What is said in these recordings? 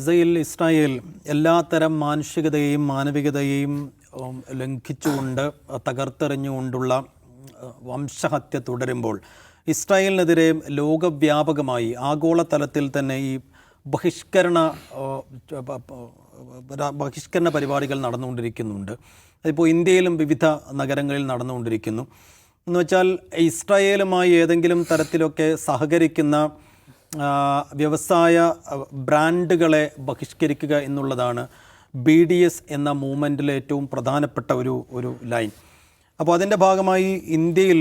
ഗസയിൽ ഇസ്രായേൽ എല്ലാത്തരം മാനുഷികതയെയും മാനവികതയെയും ലംഘിച്ചുകൊണ്ട് തകർത്തെറിഞ്ഞുകൊണ്ടുള്ള വംശഹത്യ തുടരുമ്പോൾ ഇസ്രായേലിനെതിരെ ലോകവ്യാപകമായി ആഗോളതലത്തിൽ തന്നെ ഈ ബഹിഷ്കരണ ബഹിഷ്കരണ പരിപാടികൾ നടന്നുകൊണ്ടിരിക്കുന്നുണ്ട്. അതിപ്പോൾ ഇന്ത്യയിലും വിവിധ നഗരങ്ങളിൽ നടന്നുകൊണ്ടിരിക്കുന്നു. എന്ന് വെച്ചാൽ ഇസ്രായേലുമായി ഏതെങ്കിലും തരത്തിലൊക്കെ സഹകരിക്കുന്ന വ്യവസായ ബ്രാൻഡുകളെ ബഹിഷ്കരിക്കുക എന്നുള്ളതാണ് ബി ഡി എസ് എന്ന മൂവ്മെന്റിലെ ഏറ്റവും പ്രധാനപ്പെട്ട ഒരു ഒരു ലൈൻ. അപ്പോൾ അതിന്റെ ഭാഗമായി ഇന്ത്യയിൽ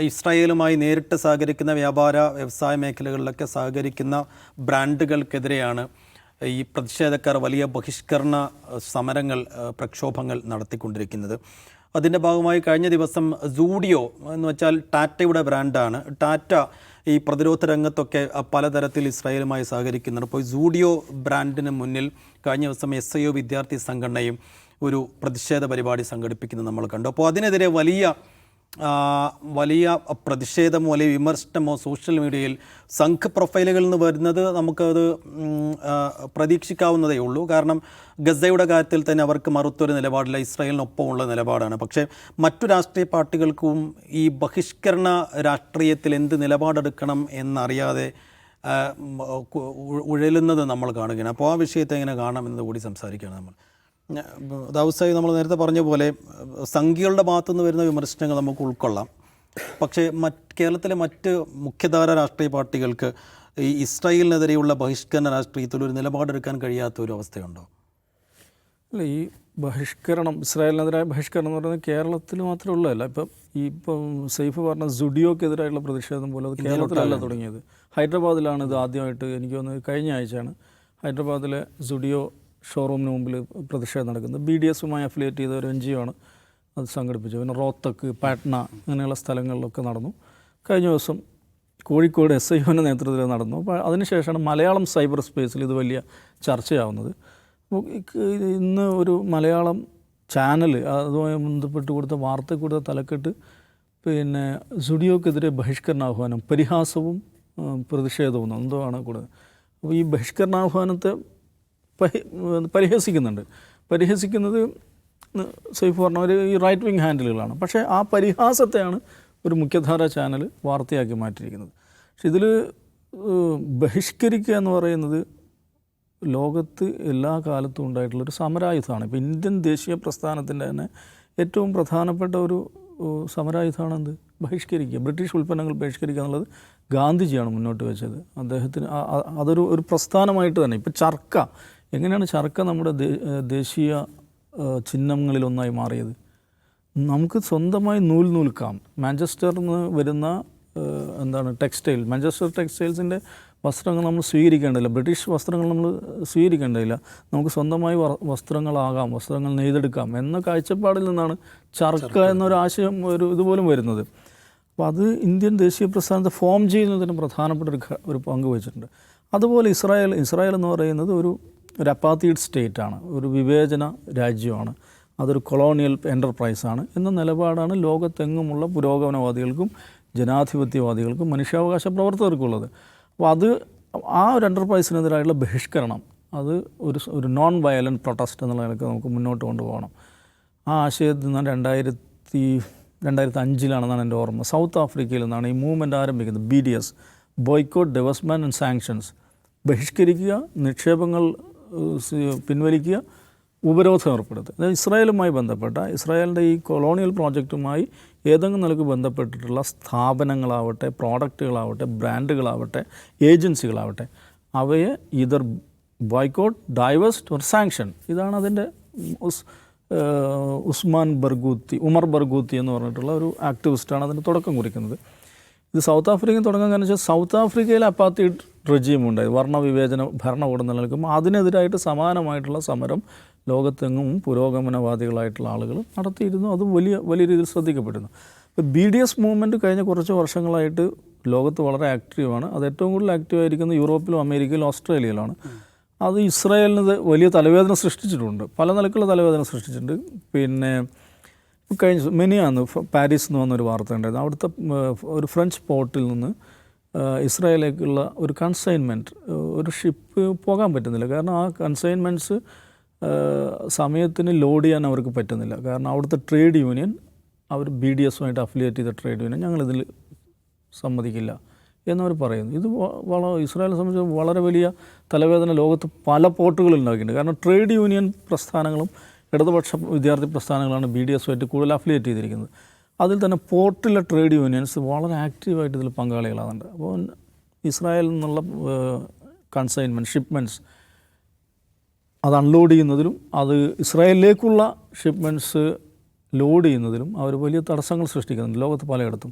ഇസ്രായേലുമായി നേരിട്ട് സഹകരിക്കുന്ന വ്യാപാര വ്യവസായ മേഖലകളിലൊക്കെ സഹകരിക്കുന്ന ബ്രാൻഡുകൾക്കെതിരെയാണ് ഈ പ്രതിഷേധക്കാർ വലിയ ബഹിഷ്കരണ സമരങ്ങൾ പ്രക്ഷോഭങ്ങൾ നടത്തിക്കൊണ്ടിരിക്കുന്നത്. അതിന്റെ ഭാഗമായി കഴിഞ്ഞ ദിവസം സൂഡിയോ എന്ന് വെച്ചാൽ ടാറ്റയുടെ ബ്രാൻഡാണ്. ടാറ്റ ഈ പ്രതിരോധ രംഗത്തൊക്കെ പലതരത്തിൽ ഇസ്രായേലുമായി സഹകരിക്കുന്നുണ്ട്. അപ്പോൾ സൂഡിയോ ബ്രാൻഡിന് മുന്നിൽ കഴിഞ്ഞ ദിവസം എസ് വിദ്യാർത്ഥി സംഘടനയും ഒരു പ്രതിഷേധ പരിപാടി സംഘടിപ്പിക്കുന്നത് നമ്മൾ കണ്ടു. അപ്പോൾ അതിനെതിരെ വലിയ വലിയ പ്രതിഷേധമോ അല്ലെങ്കിൽ വിമർശനമോ സോഷ്യൽ മീഡിയയിൽ സംഘ പ്രൊഫൈലുകളിൽ നിന്ന് വരുന്നത് നമുക്കത് പ്രതീക്ഷിക്കാവുന്നതേ ഉള്ളൂ. കാരണം ഗസയുടെ കാര്യത്തിൽ തന്നെ അവർക്ക് മറുത്തൊരു നിലപാടില്ല. ഇസ്രായേലിനൊപ്പമുള്ള നിലപാടാണ്. പക്ഷേ മറ്റു രാഷ്ട്രീയ പാർട്ടികൾക്കും ഈ ബഹിഷ്കരണ രാഷ്ട്രീയത്തിൽ എന്ത് നിലപാടെടുക്കണം എന്നറിയാതെ ഉഴലുന്നത് നമ്മൾ കാണുകയാണ്. അപ്പോൾ ആ വിഷയത്തെ എങ്ങനെ കാണാമെന്നത് കൂടി സംസാരിക്കുകയാണ് നമ്മൾ. ദാവസായി നമ്മൾ നേരത്തെ പറഞ്ഞ പോലെ സംഖ്യകളുടെ സംഘികളുടെ ഭാഗത്തുനിന്ന് വരുന്ന വിമർശനങ്ങൾ നമുക്ക് ഉൾക്കൊള്ളാം. പക്ഷേ മറ്റ് കേരളത്തിലെ മറ്റ് മുഖ്യധാര രാഷ്ട്രീയ പാർട്ടികൾക്ക് ഈ ഇസ്രായേലിനെതിരെയുള്ള ബഹിഷ്കരണ രാഷ്ട്രീയത്തിൽ ഒരു നിലപാടെടുക്കാൻ കഴിയാത്ത ഒരു അവസ്ഥയുണ്ടോ? അല്ല ഈ ബഹിഷ്കരണം ഇസ്രായേലിനെതിരായ ബഹിഷ്കരണം എന്ന് പറയുന്നത് കേരളത്തിൽ മാത്രമേ ഉള്ളതല്ല. ഇപ്പം ഈ ഇപ്പം സെയ്ഫ് പറഞ്ഞ സുഡിയോക്കെതിരായുള്ള പ്രതിഷേധം പോലെ അത് കേരളത്തിലല്ല തുടങ്ങിയത്. ഹൈദരാബാദിലാണ് ഇത് ആദ്യമായിട്ട് എനിക്ക് തോന്നുന്നത് കഴിഞ്ഞ ആഴ്ചയാണ്. ഹൈദരാബാദിലെ സുഡിയോ ഷോറൂമിന് മുമ്പിൽ പ്രതിഷേധം നടക്കുന്നത്. ബി ഡി എസുമായി അഫിലിയേറ്റ് ചെയ്ത ഒരു എൻ ജി ഒ ആണ് അത് സംഘടിപ്പിച്ചത്. പിന്നെ റോത്തക്ക് പാട്ന അങ്ങനെയുള്ള സ്ഥലങ്ങളിലൊക്കെ നടന്നു. കഴിഞ്ഞ ദിവസം കോഴിക്കോട് എസ് ഐ ഒന്റെ നേതൃത്വത്തിൽ നടന്നു. അപ്പോൾ അതിനുശേഷമാണ് മലയാളം സൈബർ സ്പേസിൽ ഇത് വലിയ ചർച്ചയാവുന്നത്. ഇന്ന് ഒരു മലയാളം ചാനൽ അതുമായി ബന്ധപ്പെട്ട് കൊടുത്ത വാർത്ത കൊടുത്ത തലക്കെട്ട് പിന്നെ സുഡിയോക്കെതിരെ ബഹിഷ്കരണാഹ്വാനം പരിഹാസവും പ്രതിഷേധവും എന്തോ ആണ് കൂടുതൽ അപ്പോൾ ഈ ബഹിഷ്കരണാഹ്വാനത്തെ പരിഹസിക്കുന്നുണ്ട്. പരിഹസിക്കുന്നത് സൈഫ് പറഞ്ഞ ഒരു ഈ റൈറ്റ് വിങ് ഹാൻഡിലുകളാണ് പക്ഷേ ആ പരിഹാസത്തെയാണ് ഒരു മുഖ്യധാര ചാനൽ വാർത്തയാക്കി മാറ്റിയിരിക്കുന്നത്. പക്ഷെ ഇതിൽ ബഹിഷ്കരിക്കുക എന്ന് പറയുന്നത് ലോകത്ത് എല്ലാ കാലത്തും ഉണ്ടായിട്ടുള്ളൊരു സമരായുധമാണ്. ഇപ്പോൾ ഇന്ത്യൻ ദേശീയ പ്രസ്ഥാനത്തിന്റെ തന്നെ ഏറ്റവും പ്രധാനപ്പെട്ട ഒരു സമരായുധമാണ് എന്ത് ബഹിഷ്കരിക്കുക. ബ്രിട്ടീഷ് ഉൽപ്പന്നങ്ങൾ ബഹിഷ്കരിക്കുക എന്നുള്ളത് ഗാന്ധിജിയാണ് മുന്നോട്ട് വെച്ചത്. അദ്ദേഹത്തിന് അതൊരു ഒരു പ്രസ്ഥാനമായിട്ട് തന്നെ. ഇപ്പോൾ ചർക്ക എങ്ങനെയാണ് ചർക്ക നമ്മുടെ ദേശീയ ചിഹ്നങ്ങളിലൊന്നായി മാറിയത്? നമുക്ക് സ്വന്തമായി നൂൽ നൂൽക്കാം. മാഞ്ചസ്റ്ററിൽ നിന്ന് വരുന്ന എന്താണ് ടെക്സ്റ്റൈൽ. മാഞ്ചസ്റ്റർ ടെക്സ്റ്റൈൽസിന്റെ വസ്ത്രങ്ങൾ നമ്മൾ സ്വീകരിക്കേണ്ടതില്ല. ബ്രിട്ടീഷ് വസ്ത്രങ്ങൾ നമ്മൾ സ്വീകരിക്കേണ്ടതില്ല. നമുക്ക് സ്വന്തമായി വസ്ത്രങ്ങളാകാം വസ്ത്രങ്ങൾ നെയ്തെടുക്കാം എന്ന കാഴ്ചപ്പാടിൽ നിന്നാണ് ചർക്ക എന്നൊരു ആശയം ഒരു ഇതുപോലും വരുന്നത്. അപ്പോൾ അത് ഇന്ത്യൻ ദേശീയ പ്രസ്ഥാനത്തെ ഫോം ചെയ്യുന്നതിന് പ്രധാനപ്പെട്ട ഒരു ഒരു പങ്ക് വഹിച്ചിട്ടുണ്ട്. അതുപോലെ ഇസ്രായേൽ ഇസ്രായേൽ എന്ന് പറയുന്നത് ഒരു ഒരു അപ്പാത്തീഡ് സ്റ്റേറ്റാണ് ഒരു വിവേചന രാജ്യമാണ് അതൊരു കൊളോണിയൽ എന്റർപ്രൈസാണ് എന്ന നിലപാടാണ് ലോകത്തെങ്ങുമുള്ള പുരോഗമനവാദികൾക്കും ജനാധിപത്യവാദികൾക്കും മനുഷ്യാവകാശ പ്രവർത്തകർക്കും ഉള്ളത് അപ്പോൾ അത് ആ ഒരു എന്റർപ്രൈസിനെതിരായുള്ള ബഹിഷ്കരണം അത് ഒരു ഒരു നോൺ വയലന്റ് പ്രൊട്ടസ്റ്റ് എന്നുള്ള നിലയ്ക്ക് നമുക്ക് മുന്നോട്ട് കൊണ്ടുപോകണം. ആ ആശയത്തിൽ നിന്നാണ് രണ്ടായിരത്തി രണ്ടായിരത്തി അഞ്ചിലാണെന്നാണ് എന്റെ ഓർമ്മ. സൗത്ത് ആഫ്രിക്കയിൽ നിന്നാണ് ഈ മൂവ്മെന്റ് ആരംഭിക്കുന്നത് B D S boycott development and sanctions ബഹിഷ്കരിക്കുക നിക്ഷേപങ്ങൾ പിൻവലിക്കുക ഉപരോധം ഏർപ്പെടുത്തുക. അതായത് ഇസ്രായേലുമായി ബന്ധപ്പെട്ട ഇസ്രായേലിന്റെ ഈ കൊളോണിയൽ പ്രോജക്റ്റുമായി ഏതെങ്കിലും നിലയ്ക്ക് ബന്ധപ്പെട്ടിട്ടുള്ള സ്ഥാപനങ്ങളാവട്ടെ പ്രോഡക്റ്റുകളാവട്ടെ ബ്രാൻഡുകളാവട്ടെ ഏജൻസികളാവട്ടെ അവയെ either boycott divest or sanction. ഇതാണ് അതിന്റെ ഉസ് ഉസ്മാൻ ബർഗൂത്തി ഉമർ ബർഗൂത്തി എന്ന് പറഞ്ഞിട്ടുള്ള ഒരു ആക്ടിവിസ്റ്റാണ് അതിന് തുടക്കം കുറിക്കുന്നത്. ഇത് സൗത്ത് ആഫ്രിക്കയിൽ തുടങ്ങാൻ കാരണം വെച്ചാൽ സൗത്ത് ആഫ്രിക്കയിൽ അപ്പാത്തി റെജീം ഉണ്ടായി വർണവിവേചന ഭരണകൂടം നിലനിൽക്കുമ്പോൾ അതിനെതിരായിട്ട് സമാനമായിട്ടുള്ള സമരം ലോകത്തെങ്ങും പുരോഗമനവാദികളായിട്ടുള്ള ആളുകൾ നടത്തിയിരുന്നു. അത് വലിയ വലിയ രീതിയിൽ ശ്രദ്ധിക്കപ്പെടുന്നു. ഇപ്പോൾ ബി ഡി എസ് മൂവ്മെന്റ് കഴിഞ്ഞ കുറച്ച് വർഷങ്ങളായിട്ട് ലോകത്ത് വളരെ ആക്റ്റീവാണ് അത് ഏറ്റവും കൂടുതൽ ആക്റ്റീവ് ആയിരിക്കുന്നത് യൂറോപ്പിലും അമേരിക്കയിലും ഓസ്ട്രേലിയയിലാണ്. അത് ഇസ്രായേലിന് വലിയ തലവേദന സൃഷ്ടിച്ചിട്ടുണ്ട്. പല നിലക്കുള്ള തലവേദന സൃഷ്ടിച്ചിട്ടുണ്ട്. പിന്നെ കഴിഞ്ഞ മെനിയാന്ന് പാരീസ് എന്ന് പറഞ്ഞൊരു വാർത്ത ഉണ്ടായിരുന്നു. അവിടുത്തെ ഒരു ഫ്രഞ്ച് പോർട്ടിൽ നിന്ന് ഇസ്രായേലേക്കുള്ള ഒരു കൺസൈൻമെന്റ് ഒരു ഷിപ്പ് പോകാൻ പറ്റുന്നില്ല. കാരണം ആ കൺസൈൻമെന്റ്സ് സമയത്തിന് ലോഡ് ചെയ്യാൻ അവർക്ക് പറ്റുന്നില്ല. കാരണം അവിടുത്തെ ട്രേഡ് യൂണിയൻ അവർ ബി ഡി എസുമായിട്ട് അഫിലിയേറ്റ് ചെയ്ത ട്രേഡ് യൂണിയൻ ഞങ്ങളിതിൽ സമ്മതിക്കില്ല എന്നവർ പറയുന്നു. ഇത് വള ഇസ്രായേലിനെ സംബന്ധിച്ച് വളരെ വലിയ തലവേദന ലോകത്ത് പല പോർട്ടുകളിൽ ഉണ്ടാക്കിയിട്ടുണ്ട്. കാരണം ട്രേഡ് യൂണിയൻ പ്രസ്ഥാനങ്ങളും ഇടതുപക്ഷ വിദ്യാർത്ഥി പ്രസ്ഥാനങ്ങളാണ് ബി ഡി എസുമായിട്ട് കൂടുതൽ അഫിലിയേറ്റ് ചെയ്തിരിക്കുന്നത്. അതിൽ തന്നെ പോർട്ടിലെ ട്രേഡ് യൂണിയൻസ് വളരെ ആക്റ്റീവായിട്ട് ഇതിൽ പങ്കാളികളാകുന്നുണ്ട്. അപ്പോൾ ഇസ്രായേലിൽ നിന്നുള്ള കൺസൈൻമെന്റ് ഷിപ്മെന്റ്സ് അത് അൺലോഡ് ചെയ്യുന്നതിലും അത് ഇസ്രായേലിലേക്കുള്ള ഷിപ്മെന്റ്സ് ലോഡ് ചെയ്യുന്നതിലും അവർ വലിയ തടസ്സങ്ങൾ സൃഷ്ടിക്കുന്നുണ്ട് ലോകത്ത് പലയിടത്തും.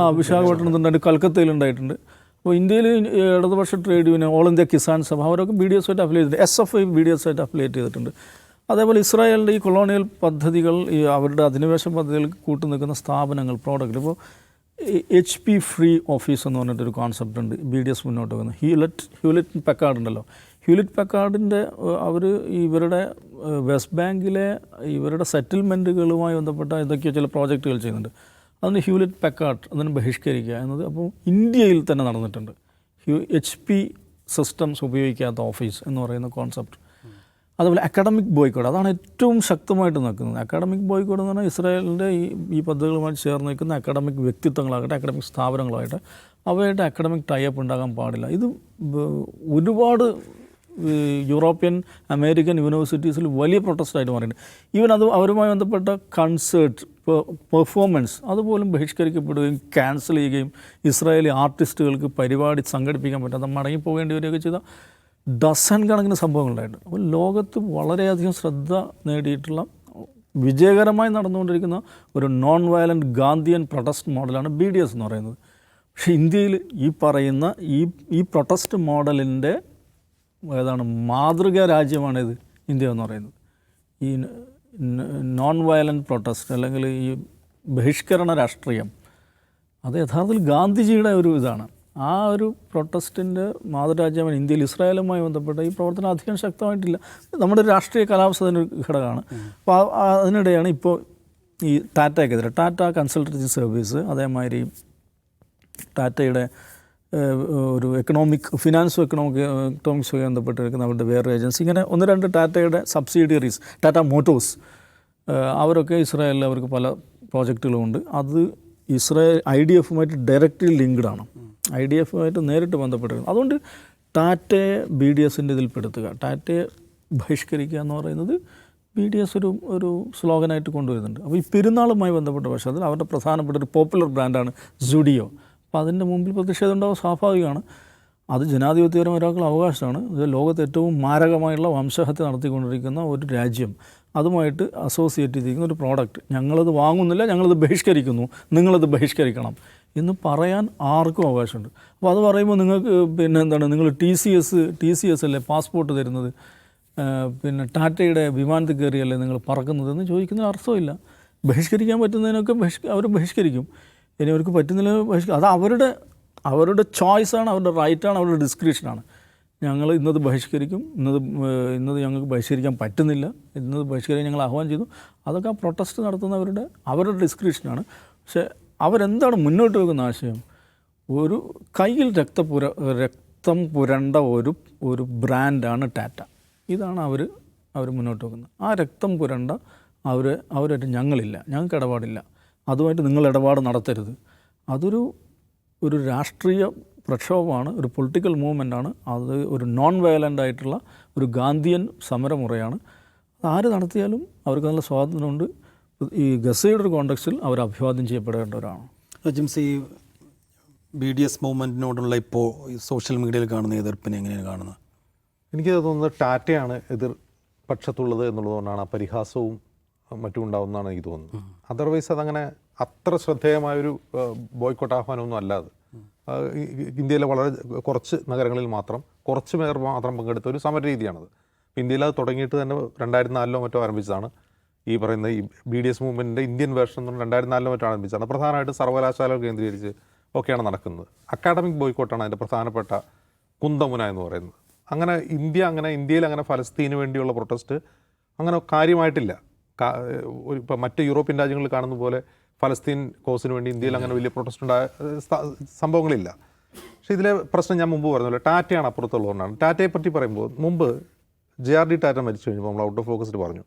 ആ വിശാഖപട്ടണത്തുണ്ടായിട്ട് കൽക്കത്തയിലുണ്ടായിട്ടുണ്ട്. അപ്പോൾ ഇന്ത്യയിൽ ഇടതുപക്ഷ trade union all India Kisan Sabha അവരൊക്കെ ബി ഡി എസ് ആയിട്ട് അഫിലിയേറ്റ് ചെയ്തിട്ടുണ്ട്. S F I B D S ആയിട്ട് അഫിലിയേറ്റ് ചെയ്തിട്ടുണ്ട്. അതേപോലെ ഇസ്രായേലിന്റെ ഈ കൊളോണിയൽ പദ്ധതികൾ ഈ അവരുടെ അധിനിവേശ പദ്ധതികൾ കൂട്ടു നിൽക്കുന്ന സ്ഥാപനങ്ങൾ പ്രോഡക്റ്റ് ഇപ്പോൾ എച്ച് പി ഫ്രീ ഓഫീസ് എന്ന് പറഞ്ഞിട്ടൊരു കോൺസെപ്റ്റ് ഉണ്ട് ബി ഡി എസ് മുന്നോട്ട് വന്നത് ഹ്യൂലറ്റ് ഹ്യൂലറ്റ് പെക്കാർഡ് ഉണ്ടല്ലോ. ഹ്യൂലറ്റ് പെക്കാർഡിന്റെ അവർ ഇവരുടെ വെസ്റ്റ് ബാങ്കിലെ ഇവരുടെ സെറ്റിൽമെന്റുകളുമായി ബന്ധപ്പെട്ട ഇതൊക്കെയോ ചില പ്രോജക്റ്റുകൾ ചെയ്യുന്നുണ്ട്. അതിന് ഹ്യൂലറ്റ് പെക്കാർഡ് അതിന് ബഹിഷ്കരിക്കുക എന്നത് അപ്പോൾ ഇന്ത്യയിൽ തന്നെ നടന്നിട്ടുണ്ട്. ഹ്യൂ എച്ച് പി സിസ്റ്റംസ് ഉപയോഗിക്കാത്ത ഓഫീസ് എന്ന് പറയുന്ന കോൺസെപ്റ്റ് അതുപോലെ അക്കാഡമിക് ബോയ്ക്കോട്ട് അതാണ് ഏറ്റവും ശക്തമായിട്ട് നിൽക്കുന്നത്. അക്കാഡമിക് ബോയ്ക്കോട്ട് എന്ന് പറഞ്ഞാൽ ഇസ്രായേലിന്റെ ഈ ഈ പദ്ധതികളുമായി ചേർന്ന് നിൽക്കുന്ന അക്കാഡമിക് വ്യക്തിത്വങ്ങളാകട്ടെ അക്കാഡമിക് സ്ഥാപനങ്ങളാകട്ടെ അവയായിട്ട് അക്കാഡമിക് ടൈപ്പ് ഉണ്ടാകാൻ പാടില്ല. ഇത് ഒരുപാട് യൂറോപ്യൻ അമേരിക്കൻ യൂണിവേഴ്സിറ്റീസിൽ വലിയ പ്രൊട്ടസ്റ്റായിട്ട് മാറിയിട്ടുണ്ട്. ഈവൻ അത് അവരുമായി ബന്ധപ്പെട്ട കൺസേർട്ട് പെർഫോമൻസ് അതുപോലും ബഹിഷ്കരിക്കപ്പെടുകയും ക്യാൻസൽ ചെയ്യുകയും ഇസ്രായേലി ആർട്ടിസ്റ്റുകൾക്ക് പരിപാടി സംഘടിപ്പിക്കാൻ പറ്റാതെ മടങ്ങി പോകേണ്ടി വരികയൊക്കെ ചെയ്ത ഡസൻ കണക്കിന് സംഭവങ്ങളുണ്ടായിട്ടുണ്ട്. അപ്പോൾ ലോകത്ത് വളരെയധികം ശ്രദ്ധ നേടിയിട്ടുള്ള വിജയകരമായി നടന്നുകൊണ്ടിരിക്കുന്ന ഒരു നോൺ വയലന്റ് ഗാന്ധിയൻ പ്രൊട്ടസ്റ്റ് മോഡലാണ് ബി ഡി എസ് എന്ന് പറയുന്നത്. പക്ഷേ ഇന്ത്യയിൽ ഈ പറയുന്ന ഈ ഈ പ്രൊട്ടസ്റ്റ് മോഡലിന്റെ ഏതാണ് മാതൃകാ രാജ്യമാണിത് ഇന്ത്യ എന്ന് പറയുന്നത്. ഈ നോൺ വയലന്റ് പ്രൊട്ടസ്റ്റ് അല്ലെങ്കിൽ ഈ ബഹിഷ്കരണ രാഷ്ട്രീയം അത് യഥാർത്ഥത്തിൽ ഗാന്ധിജിയുടെ ഒരു ഇതാണ്. ആ ഒരു പ്രൊട്ടസ്റ്റിന്റെ മാതൃരാജ്യമാണ് ഇന്ത്യയിൽ ഇസ്രായേലുമായി ബന്ധപ്പെട്ട ഈ പ്രവർത്തനം അധികം ശക്തമായിട്ടില്ല. നമ്മുടെ രാഷ്ട്രീയ കാലാവസ്ഥ അതിന് ഘടകമാണ്. അപ്പോൾ അതിനിടെയാണ് ഇപ്പോൾ ഈ ടാറ്റയ്ക്കെതിരെ ടാറ്റ കൺസൾട്ടൻസി സർവീസ് അതേമാതിരി ടാറ്റയുടെ ഒരു എക്കണോമിക് ഫിനാൻസും എക്കണോമിക് എക്കണോമിക്സുമായി ബന്ധപ്പെട്ടിരിക്കുന്ന അവരുടെ വേറൊരു ഏജൻസി. ഇങ്ങനെ ഒന്ന് രണ്ട് ടാറ്റയുടെ സബ്സിഡിയറീസ് ടാറ്റ മോട്ടോഴ്സ് അവരൊക്കെ ഇസ്രായേലിൽ അവർക്ക് പല പ്രോജക്റ്റുകളുമുണ്ട് അത് ഇസ്രായേൽ ഐ ഡി എഫുമായിട്ട് ഡയറക്റ്റ്ലി ലിങ്ക്ഡ് ആണ്. ഐ ഡി എഫുമായിട്ട് നേരിട്ട് ബന്ധപ്പെട്ടിരുന്നു അതുകൊണ്ട് ടാറ്റയെ ബി ഡി എസിന്റെ ഇതിൽ പെടുത്തുക. ടാറ്റയെ ബഹിഷ്കരിക്കുക എന്ന് പറയുന്നത് ബി ഡി എസ് ഒരു ഒരു സ്ലോഗനായിട്ട് കൊണ്ടുവരുന്നുണ്ട്. അപ്പോൾ ഈ പെരുന്നാളുമായി ബന്ധപ്പെട്ട പക്ഷേ അതിൽ അവരുടെ പ്രധാനപ്പെട്ട ഒരു പോപ്പുലർ ബ്രാൻഡാണ് സുഡിയോ. അപ്പോൾ അതിന്റെ മുമ്പിൽ പ്രതിഷേധം ഉണ്ടാവുക സ്വാഭാവികമാണ്. അത് ജനാധിപത്യപരമായ ഒരാൾക്കുള്ള അവകാശമാണ്. ഇത് ലോകത്ത് ഏറ്റവും മാരകമായുള്ള വംശഹത്യ നടത്തിക്കൊണ്ടിരിക്കുന്ന ഒരു രാജ്യം. അതുമായിട്ട് അസോസിയേറ്റ് ചെയ്തിരിക്കുന്ന ഒരു പ്രോഡക്റ്റ്. ഞങ്ങളത് വാങ്ങുന്നില്ല ഞങ്ങളത് ബഹിഷ്കരിക്കുന്നു. നിങ്ങളത് ബഹിഷ്കരിക്കണം എന്ന് പറയാൻ ആർക്കും അവകാശമുണ്ട്. അപ്പോൾ അത് പറയുമ്പോൾ നിങ്ങൾക്ക് പിന്നെ എന്താണ് നിങ്ങൾ T C S T C S അല്ലേ പാസ്പോർട്ട് തരുന്നത്? പിന്നെ ടാറ്റയുടെ വിമാനത്തിൽ കയറിയല്ലേ നിങ്ങൾ പറക്കുന്നതെന്ന് ചോദിക്കുന്നതിന് അർത്ഥമില്ല. ബഹിഷ്കരിക്കാൻ പറ്റുന്നതിനൊക്കെ ബഹിഷ് അവർ ബഹിഷ്കരിക്കും. ഇനി അവർക്ക് പറ്റുന്നില്ല ബഹിഷ്കരിക്കും അത് അവരുടെ അവരുടെ ചോയ്സാണ് അവരുടെ റൈറ്റാണ് അവരുടെ ഡിസ്ക്രിപ്ഷനാണ് ഞങ്ങൾ ഇന്നത് ബഹിഷ്കരിക്കും ഇന്നത് ഇന്നത് ഞങ്ങൾക്ക് ബഹിഷ്കരിക്കാൻ പറ്റുന്നില്ല ഇന്നത് ബഹിഷ്കരിക്കാൻ ഞങ്ങൾ ആഹ്വാനം ചെയ്തു. അതൊക്കെ ആ പ്രൊട്ടസ്റ്റ് നടത്തുന്നവരുടെ അവരുടെ ഡിസ്ക്രിപ്ഷനാണ്. പക്ഷേ അവരെന്താണ് മുന്നോട്ട് വെക്കുന്ന ആശയം? ഒരു കയ്യിൽ രക്തപുര രക്തം പുരണ്ട ഒരു ഒരു ബ്രാൻഡാണ് ടാറ്റ. ഇതാണ് അവർ അവർ മുന്നോട്ട് വെക്കുന്നത്. ആ രക്തം പുരണ്ട അവർ അവരായിട്ട് ഞങ്ങളില്ല ഞങ്ങൾക്ക് ഇടപാടില്ല. അതുമായിട്ട് നിങ്ങൾ ഇടപാട് നടത്തരുത്. അതൊരു ഒരു രാഷ്ട്രീയ പ്രക്ഷോഭമാണ് ഒരു പൊളിറ്റിക്കൽ മൂവ്മെന്റാണ് അത് ഒരു നോൺ വയലന്റ് ആയിട്ടുള്ള ഒരു ഗാന്ധിയൻ സമരമുറയാണ്. അത് ആര് നടത്തിയാലും അവർക്ക് നല്ല സ്വാതന്ത്ര്യമുണ്ട് ഈ ഗസയുടെ ഒരു കോണ്ടക്സ്റ്റിൽ അവർ അഭിവാദ്യം ചെയ്യപ്പെടേണ്ടവരാണ് ജിംസ് ഈ ബി ഡി എസ് മൂവ്മെന്റിനോടുള്ള ഇപ്പോൾ സോഷ്യൽ മീഡിയയിൽ കാണുന്ന എതിർപ്പിനെ എങ്ങനെയാണ് കാണുന്നത്? എനിക്ക് തോന്നുന്നത് ടാറ്റയാണ് എതിർ പക്ഷത്തുള്ളത് എന്നുള്ളതുകൊണ്ടാണ് ആ പരിഹാസവും മറ്റും ഉണ്ടാവുന്നതാണ് എനിക്ക് തോന്നുന്നത്. അതർവൈസ് അതങ്ങനെ അത്ര ശ്രദ്ധേയമായൊരു ബോയ്ക്കോട്ട് ആഹ്വാനമൊന്നും അല്ലാതെ ഇന്ത്യയിലെ വളരെ കുറച്ച് നഗരങ്ങളിൽ മാത്രം കുറച്ച് പേർ മാത്രം പങ്കെടുത്ത ഒരു സമര രീതിയാണത് ഇന്ത്യയിൽ അത് തുടങ്ങിയിട്ട് തന്നെ രണ്ടായിരത്തി നാലിലോ മറ്റോ ആരംഭിച്ചതാണ്. ഈ പറയുന്ന ഈ ബി ഡി എസ് മൂവ്മെന്റിന്റെ ഇന്ത്യൻ വേർഷൻ എന്ന് പറഞ്ഞാൽ രണ്ടായിരത്തി നാലിലോ മറ്റോ ആരംഭിച്ചതാണ്. പ്രധാനമായിട്ട് സർവകലാശാലകൾ കേന്ദ്രീകരിച്ച് ഒക്കെയാണ് നടക്കുന്നത്. അക്കാഡമിക് ബോയ്ക്കോട്ടാണ് അതിന്റെ പ്രധാനപ്പെട്ട കുന്തമുന എന്ന് പറയുന്നത്. അങ്ങനെ ഇന്ത്യ അങ്ങനെ ഇന്ത്യയിൽ അങ്ങനെ ഫലസ്തീന് വേണ്ടിയുള്ള പ്രൊട്ടസ്റ്റ് അങ്ങനെ കാര്യമായിട്ടില്ല. ഒരു ഇപ്പം മറ്റ് യൂറോപ്യൻ രാജ്യങ്ങളിൽ കാണുന്ന പോലെ ഫലസ്തീൻ കോസിന് വേണ്ടി ഇന്ത്യയിൽ അങ്ങനെ വലിയ പ്രൊട്ടസ്റ്റ് ഉണ്ടായ സംഭവങ്ങളില്ല. പക്ഷേ ഇതിലെ പ്രശ്നം ഞാൻ മുമ്പ് പറഞ്ഞല്ലോ ടാറ്റയാണ് അപ്പുറത്തുള്ളതുകൊണ്ടാണ്. ടാറ്റയെ പറ്റി പറയുമ്പോൾ മുമ്പ് ജെ ആർ ഡി ടാറ്റ മരിച്ചു കഴിഞ്ഞപ്പോൾ നമ്മൾ ഔട്ട് ഓഫ് ഫോക്കസിൽ പറഞ്ഞു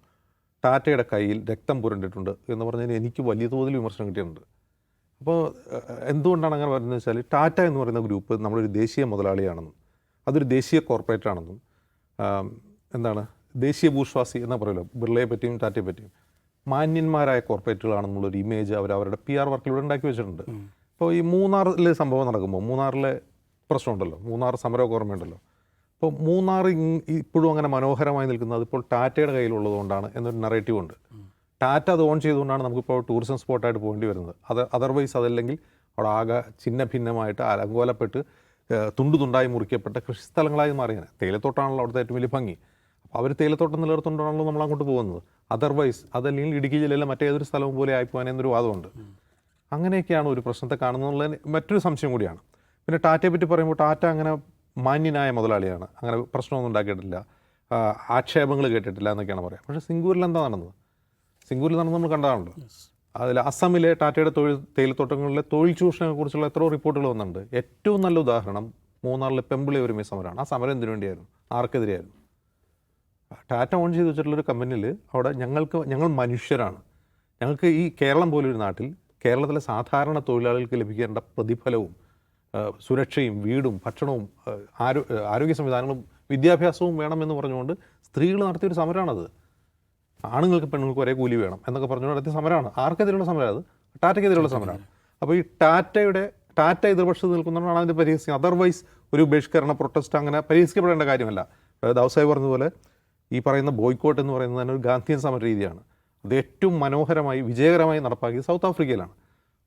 ടാറ്റയുടെ കയ്യിൽ രക്തം പുരണ്ടിട്ടുണ്ട് എന്ന് പറഞ്ഞാൽ എനിക്ക് വലിയ തോതിൽ വിമർശനം കിട്ടിയിട്ടുണ്ട്. അപ്പോൾ എന്തുകൊണ്ടാണ് അങ്ങനെ പറയുന്നത് വെച്ചാൽ ടാറ്റ എന്ന് പറയുന്ന ഗ്രൂപ്പ് നമ്മളൊരു ദേശീയ മുതലാളിയാണെന്നും അതൊരു ദേശീയ കോർപ്പറേറ്റ് ആണെന്നും എന്താണ് ദേശീയ ഭൂശ്വാസി എന്ന് പറയുമല്ലോ ബിർളയെ പറ്റിയും ടാറ്റയെ പറ്റിയും. മാന്യന്മാരായ കോർപ്പറേറ്റുകളാണെന്നുള്ളൊരു ഇമേജ് അവർ അവരുടെ പി ആർ വർക്കിലൂടെ ഉണ്ടാക്കി വെച്ചിട്ടുണ്ട്. അപ്പോൾ ഈ മൂന്നാറിലെ സംഭവം നടക്കുമ്പോൾ മൂന്നാറിലെ പ്രശ്നമുണ്ടല്ലോ മൂന്നാർ സമരമൊക്കെ ഓർമ്മയുണ്ടല്ലോ അപ്പോൾ മൂന്നാർ ഇപ്പോഴും അങ്ങനെ മനോഹരമായി നിൽക്കുന്നത് അതിപ്പോൾ ടാറ്റയുടെ കയ്യിലുള്ളതുകൊണ്ടാണ് എന്നൊരു നറേറ്റീവ് ഉണ്ട്. ടാറ്റ അത് ഓൺ ചെയ്തുകൊണ്ടാണ് നമുക്കിപ്പോൾ ടൂറിസം സ്പോട്ടായിട്ട് പോകേണ്ടി വരുന്നത്. അത് അതർവൈസ് അതല്ലെങ്കിൽ അവിടെ ആകെ ചിന്ന ഭിന്നമായിട്ട് അലങ്കോലപ്പെട്ട് തുണ്ടുതുണ്ടായി തുണ്ടു തുണ്ടായി മുറിക്കപ്പെട്ട കൃഷിസ്ഥലങ്ങളായി മാറിയാണ് തേയിലത്തോട്ടാണല്ലോ അവിടുത്തെ ഏറ്റവും വലിയ ഭംഗി. അവർ തേയിലത്തോട്ടം നിലനിർത്തുകൊണ്ടാണല്ലോ നമ്മൾ അങ്ങോട്ട് പോകുന്നത്. അതർവൈസ് അതല്ലെങ്കിൽ ഇടുക്കി ജില്ലയിലെ മറ്റേതൊരു സ്ഥലവും പോലെ ആയിപ്പോകാൻ എന്നൊരു വാദമുണ്ട്. അങ്ങനെയൊക്കെയാണ് ഒരു പ്രശ്നത്തെ കാണുന്നതിന് മറ്റൊരു സംശയം കൂടിയാണ്. പിന്നെ ടാറ്റയെ പറ്റി പറയുമ്പോൾ ടാറ്റ അങ്ങനെ മാന്യനായ മുതലാളിയാണ്. അങ്ങനെ പ്രശ്നമൊന്നും ഉണ്ടാക്കിയിട്ടില്ല. ആക്ഷേപങ്ങൾ കേട്ടിട്ടില്ല എന്നൊക്കെയാണ് പറയുക. പക്ഷേ സിംഗൂരിൽ എന്താ നടന്നത്? സിംഗൂരിൽ നടന്നത് നമ്മൾ കണ്ടതാണല്ലോ. അതിൽ അസമിലെ ടാറ്റയുടെ തൊഴിൽ തേയിലത്തോട്ടങ്ങളിലെ തൊഴിൽ ചൂഷണത്തെക്കുറിച്ചുള്ള എത്രയോ റിപ്പോർട്ടുകൾ വന്നിട്ടുണ്ട്. ഏറ്റവും നല്ല ഉദാഹരണം മൂന്നാറിലെ പെമ്പിളി ഒരുമി സമരമാണ്. ആ സമരം എന്തിനു വേണ്ടിയായിരുന്നു? ആർക്കെതിരെയായിരുന്നു? ടാറ്റ ഓൺ ചെയ്ത് വെച്ചിട്ടുള്ളൊരു കമ്പനിയിൽ അവിടെ ഞങ്ങൾക്ക് ഞങ്ങൾ മനുഷ്യരാണ്. ഞങ്ങൾക്ക് ഈ കേരളം പോലൊരു നാട്ടിൽ കേരളത്തിലെ സാധാരണ തൊഴിലാളികൾക്ക് ലഭിക്കേണ്ട പ്രതിഫലവും സുരക്ഷയും വീടും ഭക്ഷണവും ആരോ ആരോഗ്യ സംവിധാനങ്ങളും വിദ്യാഭ്യാസവും വേണമെന്ന് പറഞ്ഞുകൊണ്ട് സ്ത്രീകൾ നടത്തിയൊരു സമരമാണത് ആണുങ്ങൾക്ക് പെണ്ണുങ്ങൾക്ക് ഒരേ കൂലി വേണം എന്നൊക്കെ പറഞ്ഞുകൊണ്ട് നടത്തിയ സമരമാണ് ആർക്കെതിരെയുള്ള സമരം അത്? ടാറ്റയ്ക്കെതിരെയുള്ള സമരമാണ് അപ്പോൾ ഈ ടാറ്റയുടെ ടാറ്റ എതിർപക്ഷത്ത് നിൽക്കുന്നതുകൊണ്ടാണ് അതിന്റെ പരിഹസിക്കുന്നത്. അതർവൈസ് ഒരു ബഹിഷ്കരണ പ്രൊട്ടസ്റ്റ് അങ്ങനെ പരിഹസിക്കപ്പെടേണ്ട കാര്യമല്ല. ദൗസായി ദാവസായി പറഞ്ഞതുപോലെ ഈ പറയുന്ന ബോയ്ക്കോട്ട് എന്ന് പറയുന്നത് തന്നെ ഒരു ഗാന്ധിയൻ സമര രീതിയാണ്. അത് ഏറ്റവും മനോഹരമായി വിജയകരമായി നടപ്പാക്കിയത് സൗത്ത് ആഫ്രിക്കയിലാണ്.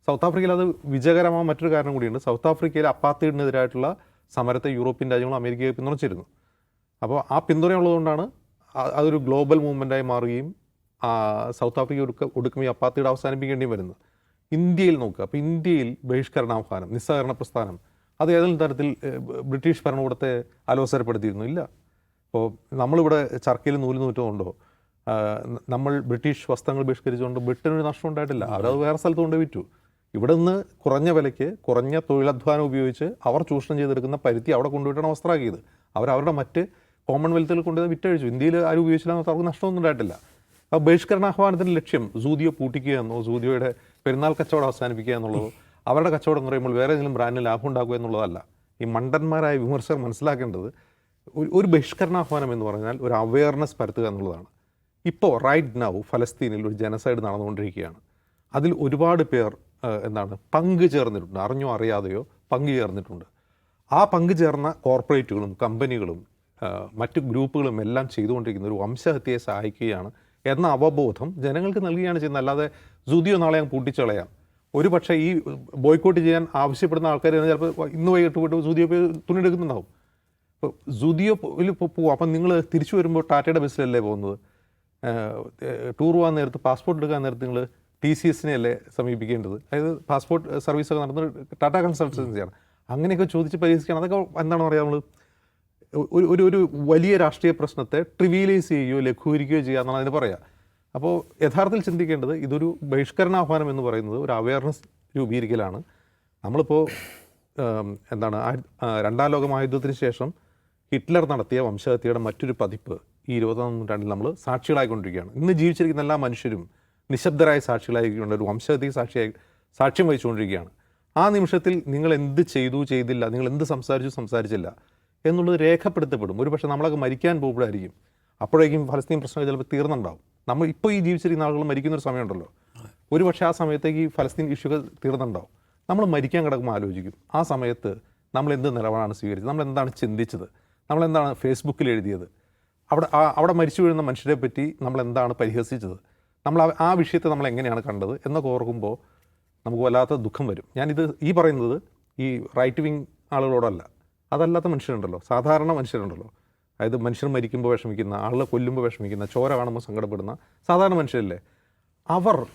സൗത്ത് ആഫ്രിക്കയിൽ അത് വിജയകരമായ മറ്റൊരു കാരണം കൂടിയുണ്ട്. സൗത്ത് ആഫ്രിക്കയിൽ അപ്പാത്തീഡിനെതിരായിട്ടുള്ള സമരത്തെ യൂറോപ്യൻ രാജ്യങ്ങളും അമേരിക്കയെ പിന്തുണച്ചിരുന്നു. അപ്പോൾ ആ പിന്തുണയുള്ളതുകൊണ്ടാണ് അതൊരു ഗ്ലോബൽ മൂവ്മെന്റായി മാറുകയും സൗത്ത് ആഫ്രിക്ക ഒടുക്ക ഒടുക്കം ഈ അപ്പാത്തീഡ് അവസാനിപ്പിക്കേണ്ടിയും വരുന്നത്. ഇന്ത്യയിൽ നോക്കുക. അപ്പോൾ ഇന്ത്യയിൽ ബഹിഷ്കരണാഹ്വാനം നിസ്സഹകരണ പ്രസ്ഥാനം അത് ഏതെങ്കിലും തരത്തിൽ ബ്രിട്ടീഷ് ഭരണകൂടത്തെ അലോസരപ്പെടുത്തിയിരുന്നു ഇല്ല ഇപ്പോൾ നമ്മളിവിടെ ചർക്കയിൽ നൂൽ നൂറ്റുന്നുണ്ടോ ആ, നമ്മൾ ബ്രിട്ടീഷ് വസ്ത്രങ്ങൾ ബഹിഷ്കരിച്ചുകൊണ്ട് ബ്രിട്ടനൊരു നഷ്ടം ഉണ്ടായിട്ടില്ല. അവരത് വേറെ സ്ഥലത്ത് കൊണ്ട് വിറ്റു. ഇവിടെ നിന്ന് കുറഞ്ഞ വിലയ്ക്ക് കുറഞ്ഞ തൊഴിലധ്വാനം ഉപയോഗിച്ച് അവർ ചൂഷണം ചെയ്തെടുക്കുന്ന പരുത്തി അവിടെ കൊണ്ടുപോയിട്ടാണ് വസ്ത്രമാക്കിയത് അവർ അവരുടെ മറ്റ് കോമൺവെൽത്തിൽ കൊണ്ടുപോയി വിറ്റഴിച്ചു. ഇന്ത്യയിൽ ആരും ഉപയോഗിച്ചില്ല അവർക്ക് നഷ്ടമൊന്നും ഉണ്ടായിട്ടില്ല. അപ്പോൾ ബഹിഷ്കരണാഹ്വാനത്തിന്റെ ലക്ഷ്യം സൂതിയോ പൂട്ടിക്കുക എന്നോ സൂതിയോയുടെ പെരുന്നാൾ കച്ചവടം അവസാനിപ്പിക്കുക എന്നുള്ളതോ അവരുടെ കച്ചവടം എന്ന് പറയുമ്പോൾ വേറെ ഏതെങ്കിലും ബ്രാൻഡിന് ലാഭം ഉണ്ടാക്കുക എന്നുള്ളതല്ല. ഈ മണ്ടന്മാരായ വിമർശകർ മനസ്സിലാക്കേണ്ടത് ഒരു ഒരു ബഹിഷ്കരണാഹ്വാനം എന്ന് പറഞ്ഞാൽ ഒരു അവയർനെസ് പരത്തുക എന്നുള്ളതാണ്. ഇപ്പോൾ റൈറ്റ് നൗ ഫലസ്തീനിൽ ഒരു ജനസൈഡ് നടന്നുകൊണ്ടിരിക്കുകയാണ്. അതിൽ ഒരുപാട് പേർ എന്താണ് പങ്ക് ചേർന്നിട്ടുണ്ട്. അറിഞ്ഞോ അറിയാതെയോ പങ്ക് ചേർന്നിട്ടുണ്ട്. ആ പങ്ക് ചേർന്ന കോർപ്പറേറ്റുകളും കമ്പനികളും മറ്റു ഗ്രൂപ്പുകളും എല്ലാം ചെയ്തുകൊണ്ടിരിക്കുന്ന ഒരു വംശഹത്യയെ സഹായിക്കുകയാണ് എന്ന അവബോധം ജനങ്ങൾക്ക് നൽകുകയാണ് ചെയ്യുന്നത്. അല്ലാതെ ജുതിയോ നാളെ ഞാൻ പൂട്ടിച്ചളയാം. ഒരു പക്ഷേ ഈ ബോയ്ക്കോട്ട് ചെയ്യാൻ ആവശ്യപ്പെടുന്ന ആൾക്കാർ ചിലപ്പോൾ ഇന്ന് വൈകിട്ട് പോയിട്ട് ജുതിയോ പോയി തുണി എടുക്കുന്നുണ്ടാവും ഇപ്പോൾ പോകും അപ്പം നിങ്ങൾ തിരിച്ചു വരുമ്പോൾ ടാറ്റയുടെ ബസ്സിലല്ലേ പോകുന്നത്? ടൂർ പോകാൻ നേരത്ത് പാസ്പോർട്ട് എടുക്കാൻ നേരത്ത് നിങ്ങൾ ടി സി എസിനെ അല്ലേ സമീപിക്കേണ്ടത്? അതായത് പാസ്പോർട്ട് സർവീസൊക്കെ നടത്തുന്നത് ടാറ്റ കൺസൾട്ടൻസിയാണ്. അങ്ങനെയൊക്കെ ചോദിച്ച് പരിഹസിക്കുകയാണ്. അതൊക്കെ എന്താണ് പറയുക നമ്മൾ ഒരു ഒരു ഒരു വലിയ രാഷ്ട്രീയ പ്രശ്നത്തെ ട്രിവിയലൈസ് ചെയ്യുകയോ ലഘൂകരിക്കുകയോ ചെയ്യുക എന്നാണ് അതിന് പറയുക അപ്പോൾ യഥാർത്ഥത്തിൽ ചിന്തിക്കേണ്ടത് ഇതൊരു ബഹിഷ്കരണാഹ്വാനം എന്ന് പറയുന്നത് ഒരു അവയർനെസ് രൂപീകരിക്കലാണ്. നമ്മളിപ്പോൾ എന്താണ് രണ്ടാം ലോക മഹായുദ്ധത്തിന് ശേഷം ഹിറ്റ്ലർ നടത്തിയ വംശഹത്യയുടെ മറ്റൊരു പതിപ്പ് ഈ ഇരുപതാം നൂറ്റാണ്ടിൽ നമ്മൾ സാക്ഷികളായിക്കൊണ്ടിരിക്കുകയാണ്. ഇന്ന് ജീവിച്ചിരിക്കുന്ന എല്ലാ മനുഷ്യരും നിശബ്ദരായ സാക്ഷികളായിക്കൊണ്ട് ഒരു വംശഹത്യക്ക് സാക്ഷിയായി സാക്ഷ്യം വഹിച്ചുകൊണ്ടിരിക്കുകയാണ്. ആ നിമിഷത്തിൽ നിങ്ങൾ എന്ത് ചെയ്തു ചെയ്തില്ല നിങ്ങൾ എന്ത് സംസാരിച്ചു സംസാരിച്ചില്ല എന്നുള്ളത് രേഖപ്പെടുത്തപ്പെടും. ഒരു പക്ഷേ നമ്മളൊക്കെ മരിക്കാൻ പോകുമ്പോഴായിരിക്കും. അപ്പോഴേക്കും ഫലസ്തീൻ പ്രശ്നം ചിലപ്പോൾ തീർന്നുണ്ടാവും. നമ്മൾ ഇപ്പോൾ ഈ ജീവിച്ചിരിക്കുന്ന ആളുകൾ മരിക്കുന്ന ഒരു സമയമുണ്ടല്ലോ. ഒരു പക്ഷേ ആ സമയത്തേക്ക് ഈ ഫലസ്തീൻ ഇഷ്യൂകൾ തീർന്നുണ്ടാവും. നമ്മൾ മരിക്കാൻ കിടക്കുമ്പോൾ ആലോചിക്കും. ആ സമയത്ത് നമ്മൾ എന്ത് നിലപാടാണ് സ്വീകരിച്ചത്? നമ്മൾ എന്താണ് ചിന്തിച്ചത്? നമ്മൾ എന്താണ് ഫേസ്ബുക്കിൽ എഴുതിയത്? അവിടെ അവിടെ മരിച്ചു വീഴുന്ന മനുഷ്യരെ പറ്റി നമ്മൾ എന്താണ് പരിഹസിച്ചത്? നമ്മൾ ആ- ആ വിഷയത്തെ നമ്മൾ എങ്ങനെയാണ് കണ്ടത് എന്നൊക്കെ ഓർക്കുമ്പോൾ നമുക്ക് വല്ലാത്ത ദുഃഖം വരും. ഞാനിത് ഈ പറയുന്നത് ഈ റൈറ്റ് വിങ് ആളുകളോടല്ല. അതല്ലാത്ത മനുഷ്യരുണ്ടല്ലോ. സാധാരണ മനുഷ്യരുണ്ടല്ലോ. അതായത് മനുഷ്യർ മരിക്കുമ്പോൾ വിഷമിക്കുന്ന ആളുകളെ കൊല്ലുമ്പോൾ വിഷമിക്കുന്ന ചോര കാണുമ്പോൾ സങ്കടപ്പെടുന്ന സാധാരണ മനുഷ്യരല്ലേ? അവർ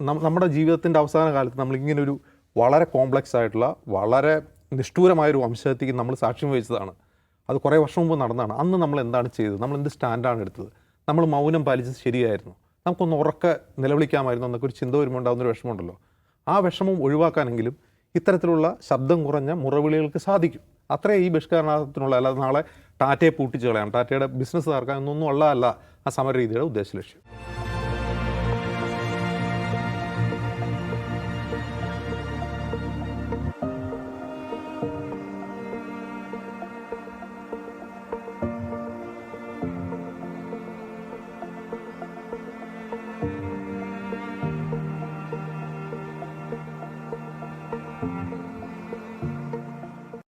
നമ്മുടെ ജീവിതത്തിന്റെ അവസാന കാലത്ത് നമ്മളിങ്ങനെ ഒരു വളരെ കോംപ്ലക്സ് ആയിട്ടുള്ള വളരെ നിഷ്ഠൂരമായൊരു വംശഹത്യക്ക് നമ്മൾ സാക്ഷ്യം വഹിച്ചതാണ്. അത് കുറേ വർഷം മുമ്പ് നടന്നതാണ്. അന്ന് നമ്മൾ എന്താണ് ചെയ്തത്? നമ്മൾ എന്ത് സ്റ്റാൻഡാണ് എടുത്തത്? നമ്മൾ മൗനം പാലിച്ചത് ശരിയായിരുന്നു. നമുക്കൊന്ന് ഉറക്കെ നിലവിളിക്കാമായിരുന്നു എന്നൊക്കെ ഒരു ചിന്ത വരുമ്പോൾ ഉണ്ടാകുന്ന ഒരു വിഷമമുണ്ടല്ലോ. ആ വിഷമം ഒഴിവാക്കാനെങ്കിലും ഇത്തരത്തിലുള്ള ശബ്ദം കുറഞ്ഞ മുറവിളികൾക്ക് സാധിക്കും. അത്രേ ഈ ബഹിഷ്കരണത്തിനുള്ള അല്ലാതെ നാളെ ടാറ്റയെ പൂട്ടിച്ചു കളയാം ടാറ്റയുടെ ബിസിനസ് തകർക്കാൻ എന്നൊന്നും ഉള്ളതല്ല ആ സമര രീതിയുടെ ഉദ്ദേശ ലക്ഷ്യം.